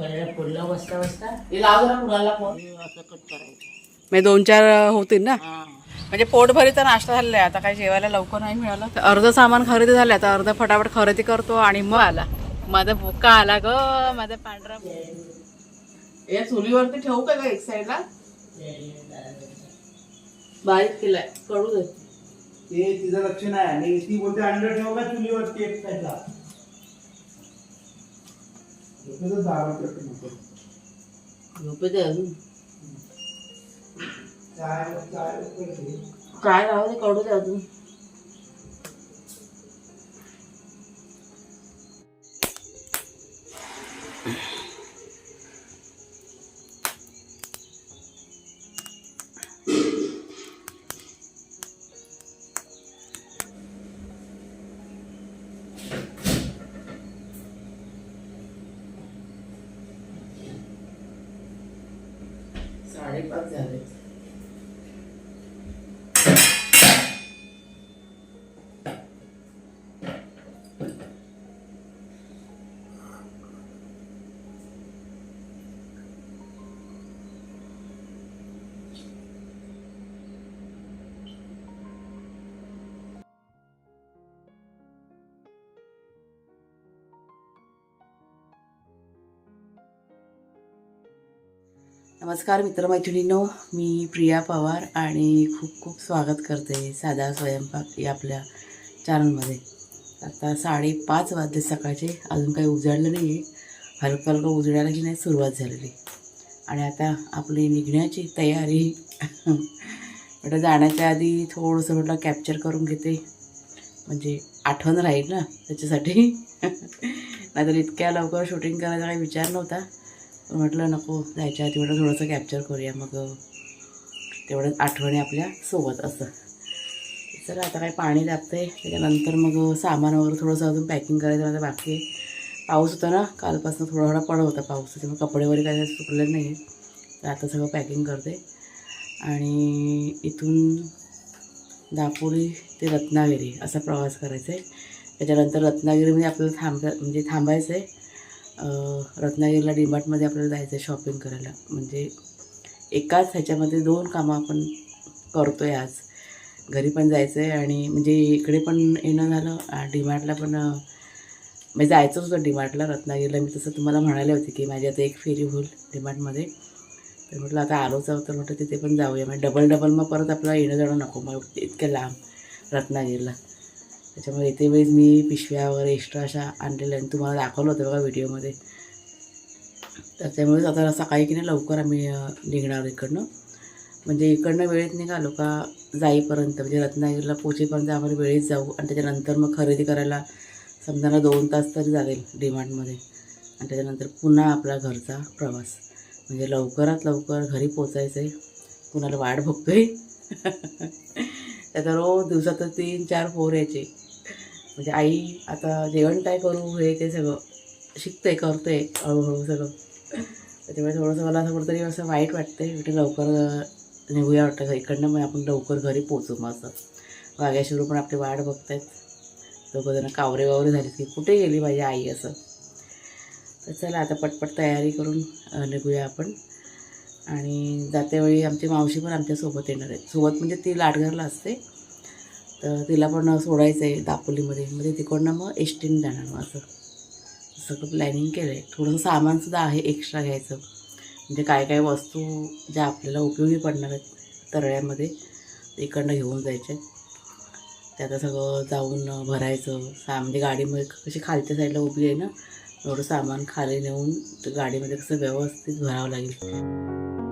करायला पुढला बसता बसता लाव जरा मुलाला फोन. असं कट करायचं. म्हणजे दोन चार होतील ना? म्हणजे पोटभरीचा नाश्ता झालेला आहे. आता काय जेवायला लवकर नाही मिळालं. तर अर्ध सामान खरेदी झालं. आता अर्ध फटाफट खरेदी करतो आणि मग आला. माझा भुका आला ग माझा पांढरा या चुलीवरती ठेवू का एक साईडला बारीक केलाय. कडू दे. ते तिचं लक्ष नाही. आणि ती बोलते अंडर ठेव का चुलीवरती एक साईडला दारात ठेवते नको. झोपेते अजून. काय राहू दे कडू दे अजून नमस्कार मित्रमैत्रिणींनो मी प्रिया पवार आणि खूप खूप स्वागत करते साधा स्वयंपाक या आपल्या चॅनलमध्ये आता साडेपाच वाजले सकाळचे अजून काही उजाडलं नाही आहे हलकं हलकं उजडायला की नाही सुरुवात झालेली. आणि आता आपली निघण्याची तयारी. म्हटलं जाण्याच्या आधी थोडंसं म्हटलं कॅप्चर करून घेते. म्हणजे आठवण राहील ना त्याच्यासाठी. नाहीतर इतक्या लवकर शूटिंग करायचा काही विचार नव्हता. म्हटलं नको जायच्या आधी म्हटलं थोडंसं कॅप्चर करूया मग तेवढंच आठवणी आपल्यासोबत असं. तर आता काय पाणी लागतं आहे त्याच्यानंतर मग सामान वगैरे थोडंसं अजून पॅकिंग करायचं माझं बाकी आहे. पाऊस होता ना कालपासून थोडा थोडा पडत होता पाऊस त्याच्यामुळे कपडे वगैरे काही सुकले नाही तर आता सगळं पॅकिंग करते. आणि इथून दापोली ते रत्नागिरी असा प्रवास करायचा आहे त्याच्यानंतर रत्नागिरीमध्ये आपल्याला थांब म्हणजे थांबायचं आहे रत्नागिरीला डीमार्टमध्ये आपल्याला जायचं आहे शॉपिंग करायला. म्हणजे एकाच ह्याच्यामध्ये दोन कामं आपण करतो आहे आज. घरी पण जायचं आहे आणि म्हणजे इकडे पण येणं झालं. डीमार्टला पण म्हणजे जायचंच होतं डीमार्टला रत्नागिरीला. मी तसं तुम्हाला म्हणाले होते की माझी आता एक फेरी होईल डीमार्टमध्ये. तर म्हटलं आता आलोच तर म्हटलं तिथे पण जाऊया. म्हणजे डबल डबल मग परत आपल्याला येणं जाणं नको. मग इतक्या लांब रत्नागिरीला. त्याच्यामुळे इथे वेळेस मी पिशव्या वगैरे एक्स्ट्रा अशा आणलेल्या आणि तुम्हाला दाखवलं होतं बघा व्हिडिओमध्ये. तर त्यामुळेच आता सकाळी की नाही लवकर आम्ही निघणार इकडनं. म्हणजे इकडनं वेळेत निघालो का जाईपर्यंत. म्हणजे रत्नागिरीला पोचेपर्यंत आम्हाला वेळेत जाऊ आणि त्याच्यानंतर मग खरेदी करायला समजा दोन तास तरी जाईल डिमांडमध्ये. आणि त्याच्यानंतर पुन्हा आपला घरचा प्रवास. म्हणजे लवकरात लवकर घरी पोचायचं आहे कुणाला वाट बघतो आहे त्याचा रोज दिवसात तीन चार फोर यायचे. म्हणजे आई आता जेवण काय करू हे ते सगळं शिकते करते हळूहळू सगळं. त्याच्यामुळे थोडंसं मला असं कुठंतरी असं वाईट वाटतंय कुठे लवकर निघूया वाटतं इकडनं मग आपण लवकर घरी पोचू मग असं. वाघ्याशिरू पण आपली वाट बघतायत. दोघंजण कावरे वावरे झाले की कुठे गेली माझी आई असं. तर चला आता पटपट तयारी करून निघूया आपण. आणि जातेवेळी आमची मावशी पण आमच्यासोबत येणार आहे सोबत म्हणजे ती लाटघरला असते. तर तिला पण सोडायचं आहे दापोलीमध्ये. म्हणजे तिकडनं मग एस जाणार मग असं. सगळं प्लॅनिंग केलं आहे थोडंसं सामानसुद्धा आहे एक्स्ट्रा घ्यायचं. म्हणजे काय काय वस्तू ज्या आपल्याला उपयोगी पडणार आहेत तरळ्यामध्ये इकडनं घेऊन जायचे. ते आता सगळं जाऊन भरायचं. सा म्हणजे गाडीमध्ये कशी खालच्या साईडला उभी आहे ना एवढं सामान खाली नेऊन ते गाडीमध्ये कसं व्यवस्थित भरावं लागेल.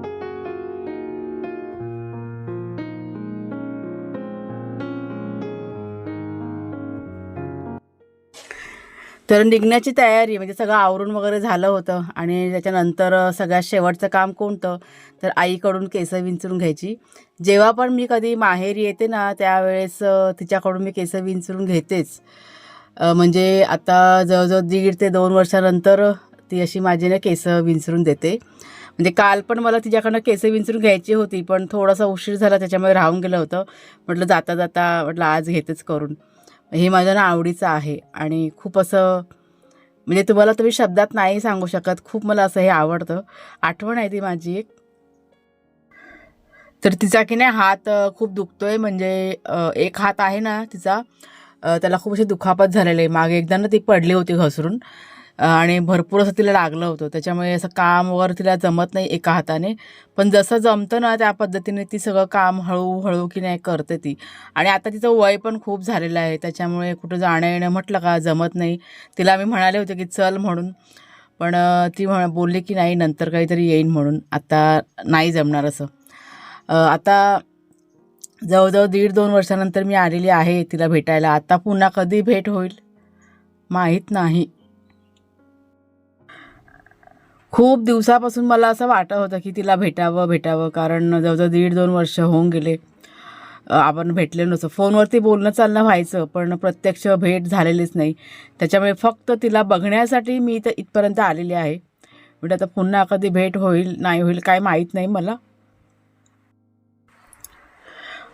तर निघण्याची तयारी म्हणजे सगळं आवरून वगैरे झालं होतं आणि त्याच्यानंतर सगळ्यात शेवटचं काम कोणतं? तर आईकडून केसं विंचरून घ्यायची. जेव्हा पण मी कधी माहेरी येते ना त्यावेळेस तिच्याकडून मी केसं विंचरून घेतेच. म्हणजे आता जवळजवळ दीड ते दोन वर्षानंतर ती अशी माझी ना केसं विंचरून देते. म्हणजे काल पण मला तिच्याकडनं केसं विंचरून घ्यायची होती पण थोडासा उशीर झाला त्याच्यामुळे राहून गेलं होतं. म्हटलं जाता जाता म्हटलं आज घेतेच करून. हे माझ्या ना आवडीचं आहे. आणि खूप असं म्हणजे तुम्हाला तुम्ही शब्दात नाही सांगू शकत. खूप मला असं हे आवडतं. आठवण आहे ती माझी एक. तर तिचा की नाही हात खूप खूप दुखतोय. म्हणजे एक हात आहे ना तिचा त्याला खूप अशी दुखापत झालेली. आहे मागे एकदा ना ती पडली होती घसरून. आणि भरपूर असं तिला लागलं होतं. त्याच्यामुळे असं काम वगैरे तिला जमत नाही एका हाताने. पण जसं जमतं ना त्या पद्धतीने ती सगळं काम हळूहळू की नाही करते ती. आणि आता तिचं वय पण खूप झालेलं आहे. त्याच्यामुळे कुठं जाणं येणं म्हटलं का जमत नाही. तिला मी म्हणाले होते की चल म्हणून. पण ती म्हण बोलली की नाही नंतर काहीतरी येईन म्हणून. आता नाही जमणार असं. आता जवळजवळ दीड दोन वर्षानंतर मी आलेली आहे तिला भेटायला. आता पुन्हा कधी भेट होईल? माहीत नाही. खूप दिवसापासून मला असं वाटत होतं की तिला भेटावं भेटावं. कारण जवळजवळ दीड दोन वर्ष होऊन गेले. आपण भेटले नसतो फोनवरती बोलणं चालणं व्हायचं पण प्रत्यक्ष भेट झालेलीच नाही. त्याच्यामुळे फक्त तिला बघण्यासाठी मी इथं इथपर्यंत आलेली आहे. म्हणजे आता पुन्हा कधी भेट होईल नाही होईल काय माहीत नाही मला.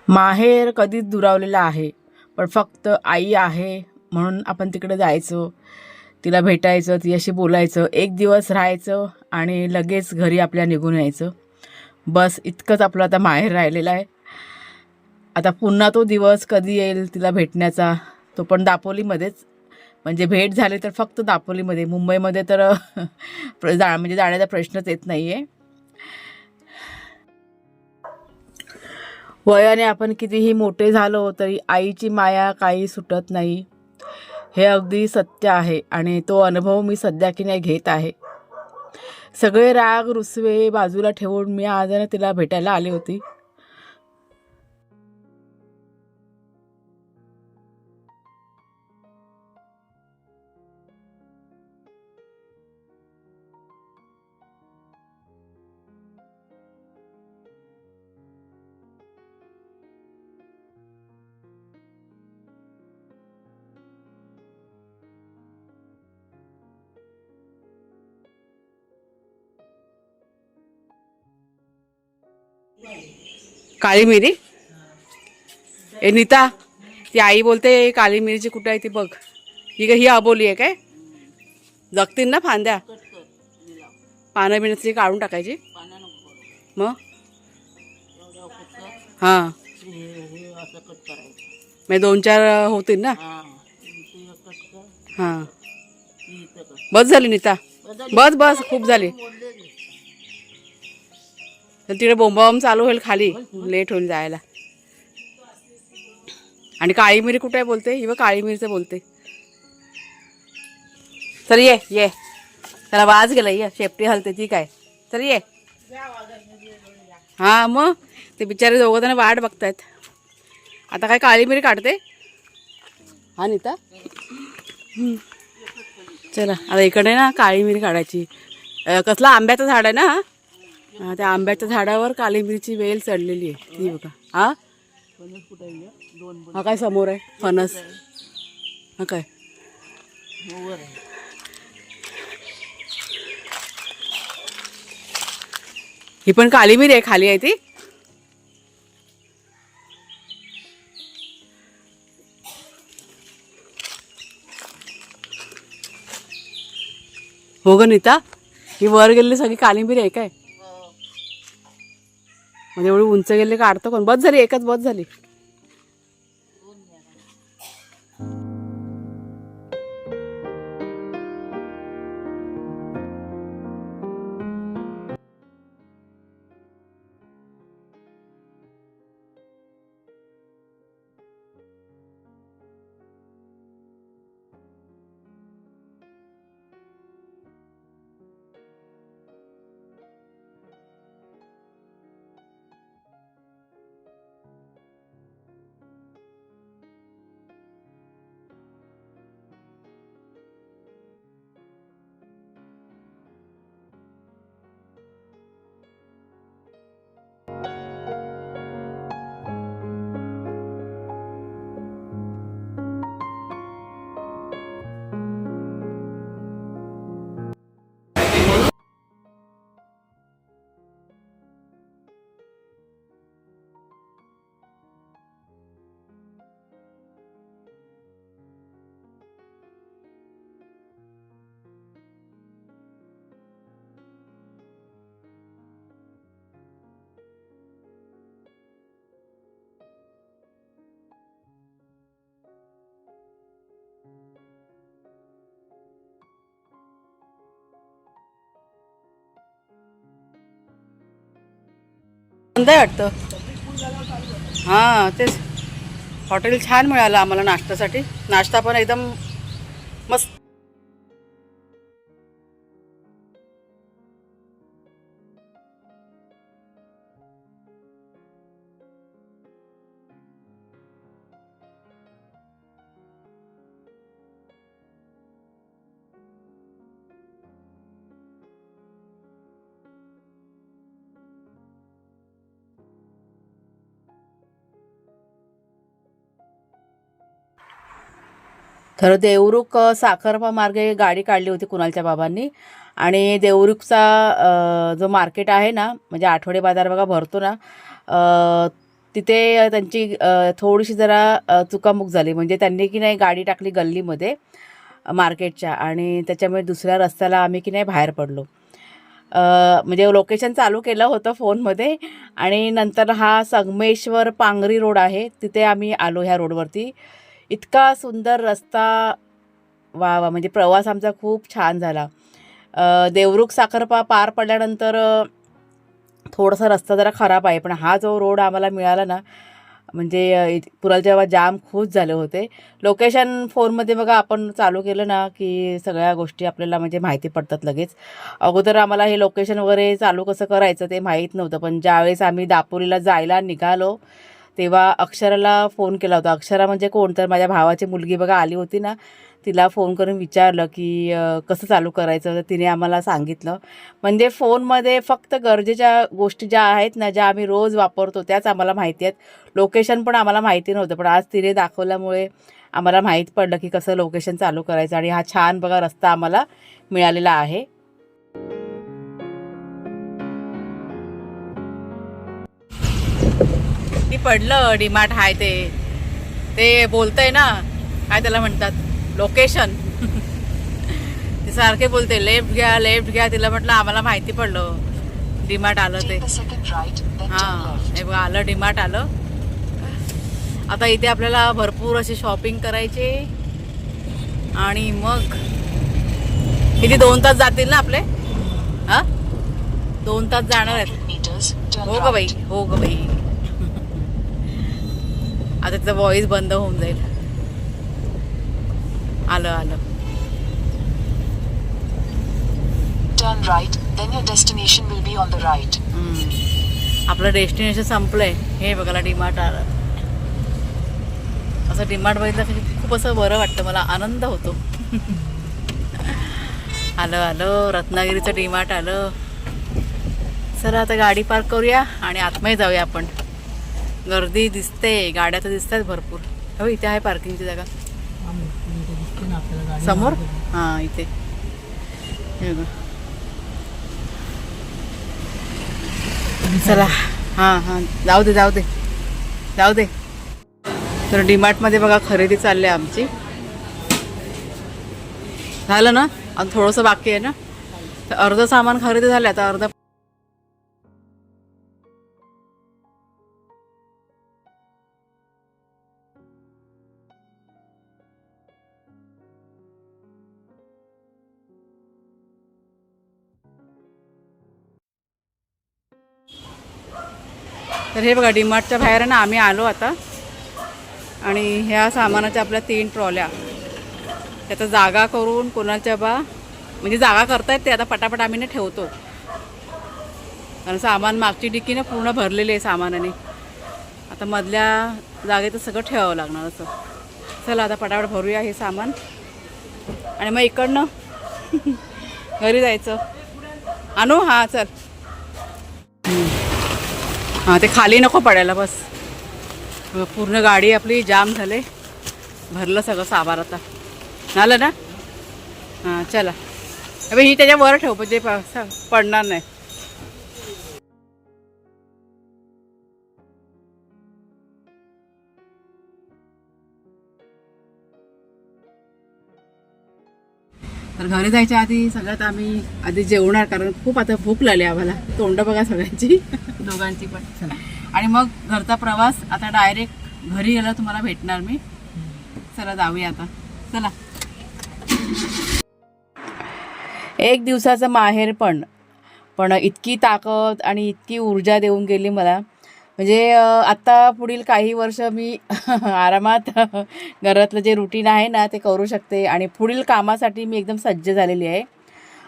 माहेर कधीच दुरावलेलं आहे पण फक्त आई आहे म्हणून आपण तिकडे जायचो. तिला भेटायचं तिच्याशी बोलायचं एक दिवस राहायचं आणि लगेच घरी आपल्या निघून यायचं. बस इतकंच आपलं आता माहेर राहिलेलं आहे. आता पुन्हा तो दिवस कधी येईल तिला भेटण्याचा तो पण दापोलीमध्येच. म्हणजे भेट झाली तर फक्त दापोलीमध्ये. मुंबईमध्ये तर जा म्हणजे जाण्याचा प्रश्नच येत नाही आहे वयाने आपण कितीही मोठे झालो तरी आईची माया काही सुटत नाही. हे अगदी सत्य आहे आणि तो अनुभव मी सध्या की नाही घेत आहे. सगळे राग रुसवे बाजूला ठेवून मी आज तिला भेटायला आली होती. काळी मिरी. ए नीता ती आई बोलते काळी मिरीची कुठं आहे ती बघ. ही का ही अबोली आहे काय? जगतील ना फांद्या. पानं बिनं काढून टाकायची. मग? हां. म्हणजे दोन चार होतील ना? हा हां. बस झाली नीता. बस बस खूप झाली. तर तिकडे बोंबाबोंब चालू होईल खाली. लेट होईल जायला. आणि काळी मिरी कुठे आहे बोलते? ही बघ काळी मिरीचं बोलते. चल ये ये. त्याला वाज गेला ये. शेपटी हलते ती काय. चल ये. हां मग. ते बिचारे दोघं जण वाट बघतायत. आता काय काळी मिरी काढते? हा नीता? चला आता इकडे ना काळी मिरी काढायची. कसला आंब्याचं झाड आहे ना हा? त्या आंब्याच्या झाडावर काळी वेल चढलेली आहे. ती बघा. हा? फणस कुठे हा काय समोर आहे? फणस. हा काय? ही पण काळी मिरी आहे खाली आहे ती? हो ग नीता? ही वर गेलेली सगळी काळी मिरी आहे काय? म्हणजे एवढी उंच गेले काढतो कोण? बस झाली एकच बस झाली. बंद आहे वाटतं. हां तेच. हॉटेल छान मिळालं आम्हाला नाश्त्यासाठी. नाश्ता पण एकदम मस्त. तर देवरुख साखरपा मार्गे गाडी काढली होती कुणालच्या बाबांनी. आणि देवरुखचा जो मार्केट आहे ना म्हणजे आठवडे बाजार बघा भरतो ना तिथे त्यांची थोडीशी जरा चुकामुक झाली. म्हणजे त्यांनी की नाही गाडी टाकली गल्लीमध्ये मार्केटच्या. आणि त्याच्यामुळे दुसऱ्या रस्त्याला आम्ही की नाही बाहेर पडलो. म्हणजे लोकेशन चालू केलं होतं फोनमध्ये. आणि नंतर हा संगमेश्वर पांगरी रोड आहे तिथे आम्ही आलो ह्या रोडवरती. इतका सुंदर रस्ता वा वा म्हणजे प्रवास आमचा खूप छान झाला. देवरुख साखरपा पार पडल्यानंतर थोडासा रस्ता जरा खराब आहे पण हा जो रोड आम्हाला मिळाला ना म्हणजे अ, पुराला जेव्हा जाम खुश झाले होते. लोकेशन फोनमध्ये बघा आपण चालू केलं ना की सगळ्या गोष्टी आपल्याला म्हणजे माहिती पडतात लगेच. अगोदर आम्हाला हे लोकेशन वगैरे चालू कसं करायचं ते माहीत नव्हतं पण ज्यावेळेस आम्ही दापोलीला जायला निघालो तेव्हा अक्षराला फोन केला होता. अक्षरा म्हणजे कोण? तर माझ्या भावाची मुलगी बघा आली होती ना तिला फोन करून विचारलं की कसं चालू करायचं? तर तिने आम्हाला सांगितलं. म्हणजे फोनमध्ये फक्त गरजेच्या गोष्टी ज्या आहेत ना ज्या आम्ही रोज वापरतो त्याच आम्हाला माहिती आहेत. लोकेशन पण आम्हाला माहिती नव्हतं पण आज तिने दाखवल्यामुळे आम्हाला माहीत पडलं की कसं लोकेशन चालू करायचं. आणि हा छान बघा रस्ता आम्हाला मिळालेला आहे. ती पडलं डिमार्ट हाय ते. ते बोलतंय ना काय त्याला म्हणतात? लोकेशन. ते सारखे बोलते लेफ्ट घ्या लेफ्ट घ्या. तिला म्हटलं आम्हाला माहिती पडलं. डिमार्ट आलं ते. हां. हे बघा आलं डिमार्ट आलं. आता इथे आपल्याला भरपूर अशी शॉपिंग करायची. आणि मग किती दोन तास जातील ना आपले? हा? दोन तास जाणार आहेत. 100 meters, turn हो ग बाई. हो ग बाई. आता तिचा व्हॉइस बंद होऊन जाईल. आलं आलं. Right, then your destination will be on the right. हम्म. आपलं डेस्टिनेशन संपलंय. हे बघायला डिमार्ट आलं. असं डिमार्ट बघितलं की खूप असं बरं वाटतं मला. आनंद होतो. आलं आलं. रत्नागिरीचं डिमार्ट आलं. चला आता गाडी पार्क करूया आणि आतमध्ये जाऊया आपण. गर्दी दिसते गाड्या तर दिसतात भरपूर. हो इथे आहे पार्किंगची जागा. समोर? हां इथे. हे चला. हां हां. जाऊ दे जाऊ दे. जाऊ दे. तर डीमार्टमध्ये बघा खरेदी चालली आहे आमची. झालं ना? आणि थोडंसं बाकी आहे ना? तर अर्ध सामान खरेदी झालं आता अर्ध हे बघा डीमार्टच्या बाहेर आहे ना आम्ही आलो आता. आणि ह्या सामानाच्या आपल्या तीन ट्रॉल्या. त्याचा जागा करून कोणाच्या बा म्हणजे जागा करतायत ते आता पटापट आम्ही ना ठेवतो. कारण सामान मागची डिक्की ना पूर्ण भरलेली आहे सामानाने. आता मधल्या जागेत सगळं ठेवावं लागणार असं. चला आता पटापट भरूया हे सामान. आणि मग इकडनं घरी जायचं. आणू हां चल. हां ते खाली नको पडायला बस. पूर्ण गाडी आपली जाम झाले. भरलं सगळं साबार आता. झालं ना? हां चला. अबे ही त्याच्यावर ठेव म्हणजे प- पडणार नाही. तर घरी जायच्या आधी सगळ्यात आम्ही आधी जेवणार कारण खूप आता भूक लागली आम्हाला. तोंड बघा सगळ्यांची. दोघांची पण. आणि मग घरचा प्रवास आता डायरेक्ट घरी गेला तुम्हाला भेटणार मी. चला जाऊया आता. चला. एक दिवसाचं माहेर पण. पण इतकी ताकद आणि इतकी ऊर्जा देऊन गेली मला. म्हणजे आत्ता पुढील काही वर्ष मी आरामात घरातलं जे रुटीन आहे ना ते करू शकते आणि पुढील कामासाठी मी एकदम सज्ज झालेली आहे.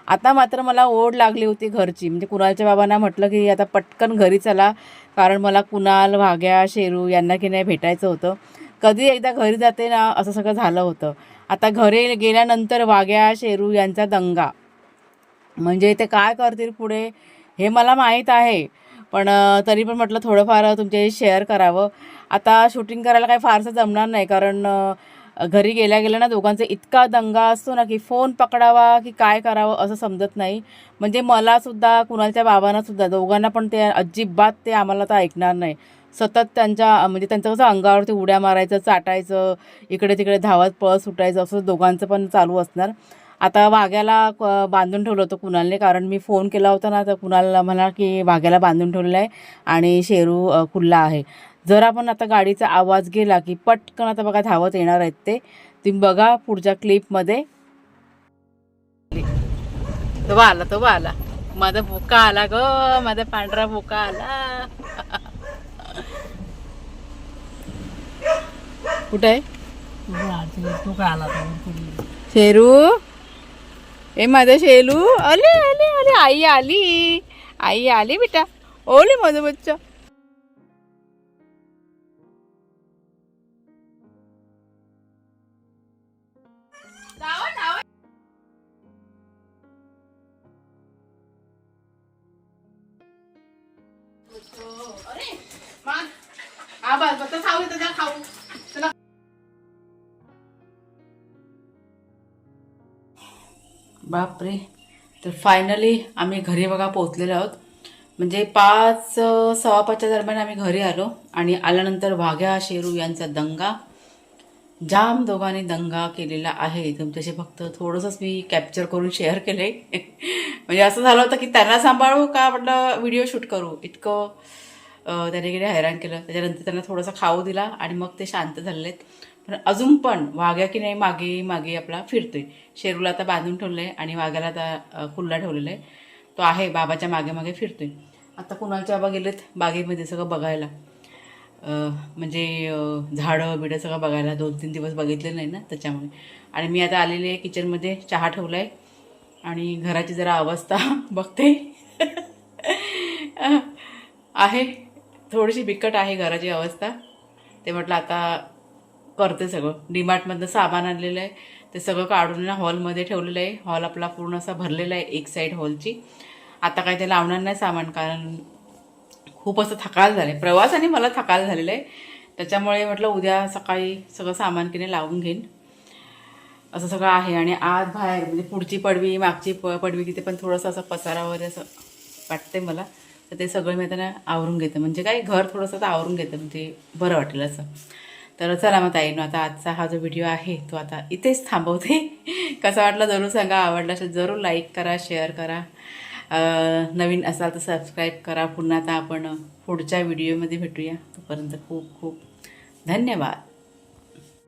आता मात्र मला ओढ लागली होती घरची. म्हणजे कुणालच्या बाबांना म्हटलं की आता पटकन घरी चला कारण मला कुणाल भाग्या शेरू यांना की नाही भेटायचं होतं. कधी एकदा घरी जाते ना असं सगळं झालं होतं. आता घरी गेल्यानंतर वाघ्या शेरू यांचा दंगा. म्हणजे ते काय करतील पुढे हे मला माहीत आहे. पण तरी पण म्हटलं थोडंफार तुमच्याशी शेअर करावं. आता शूटिंग करायला काही फारसं जमणार नाही कारण घरी गेल्या गेल्या ना दोघांचा इतका दंगा असतो ना की फोन पकडावा की काय करावं असं समजत नाही. म्हणजे मलासुद्धा कुणालच्या बाबांनासुद्धा दोघांना पण ते अजिबात ते आम्हाला तर ऐकणार नाही. सतत त्यांच्या म्हणजे त्यांचं कसं अंगावरती उड्या मारायचं चाटायचं इकडे तिकडे धावत पळ सुटायचं असं दोघांचं पण चालू असणार. आता वाघ्याला बांधून ठेवलं होतं कुणालने. कारण मी फोन केला होता ना तर कुणाला म्हणा की वाघ्याला बांधून ठेवलेलं आहे आणि शेरू खुल्ला आहे. जर आपण आता गाडीचा आवाज गेला की पटकन आता बघा धावत येणार आहेत ते तुम्ही बघा पुढच्या क्लिपमध्ये. तो आला तो आला. माझा बोका आला ग माझा पांढरा बोका आला. कुठे आहे? तू काय आला शेरू? ए माझा शेलू. अले अले अले आई आली. आई आली बेटा. ओली माझं बच्चा. बापरे. तर फायनली आम्ही घरी बघा पोचलेलो आहोत. म्हणजे पाच सव्वा पाचच्या दरम्यान आम्ही घरी आलो आणि आल्यानंतर वाघ्या शेरू यांचा दंगा. जाम दोघांनी दंगा केलेला आहे. तुमच्याशी फक्त थोडंसंच मी कॅप्चर करून शेअर केले म्हणजे असं झालं होतं की त्यांना सांभाळू का म्हटलं व्हिडिओ शूट करू? इतकं त्याने गेले हैराण केलं. त्याच्यानंतर त्यांना थोडंसं खाऊ दिला आणि मग ते शांत झालेत. पण अजून पण वाघ्या की नाही मागे मागे आपला फिरतोय. शेरूला आता बांधून ठेवलं आहे आणि वाघ्याला आता खुल्ला ठेवलेला आहे. तो आहे बाबाच्या मागे मागे फिरतोय. आता कुणालच्या बाबा गेलेत? बागेमध्ये सगळं बघायला. म्हणजे झाडं बिडं सगळं बघायला. दोन तीन दिवस बघितले नाही ना त्याच्यामुळे. आणि मी आता आलेली आहे किचनमध्ये चहा ठेवला आहे आणि घराची जरा अवस्था बघते. आहे. थोडीशी बिकट आहे घराची अवस्था. ते म्हटलं आता करते सगळं. डीमार्टमधनं सामान आणलेलं आहे. ते सगळं काढून ना हॉलमध्ये ठेवलेलं आहे. हॉल आपला पूर्ण असा भरलेला आहे एक साईड हॉलची आता काय ते लावणार नाही सामान कारण खूप असं थकाल झालं आहे प्रवासाने मला थकाल झालेलं आहे. त्याच्यामुळे म्हटलं उद्या सकाळी सगळं सामान किने लावून घेईन. असं सगळं आहे आणि आत बाहेर म्हणजे पुढची पडवी मागची प पडवी तिथे पण थोडंसं असं पसारा वगैरे असं वाटते मला. तर ते सगळं मी आता आवरून घेतं. म्हणजे काय घर थोडंसं आवरून घेतं. म्हणजे बरं वाटेल असं. तर चला मग ताईनो आता आजचा हा जो व्हिडिओ आहे तो आता इथेच थांबवते. कसा वाटला जरूर सांगा आवडला असेल जरूर लाईक करा शेअर करा. नवीन असाल तर सबस्क्राईब करा. पुन्हा आता आपण पुढच्या व्हिडिओमध्ये भेटूया. तोपर्यंत खूप खूप धन्यवाद.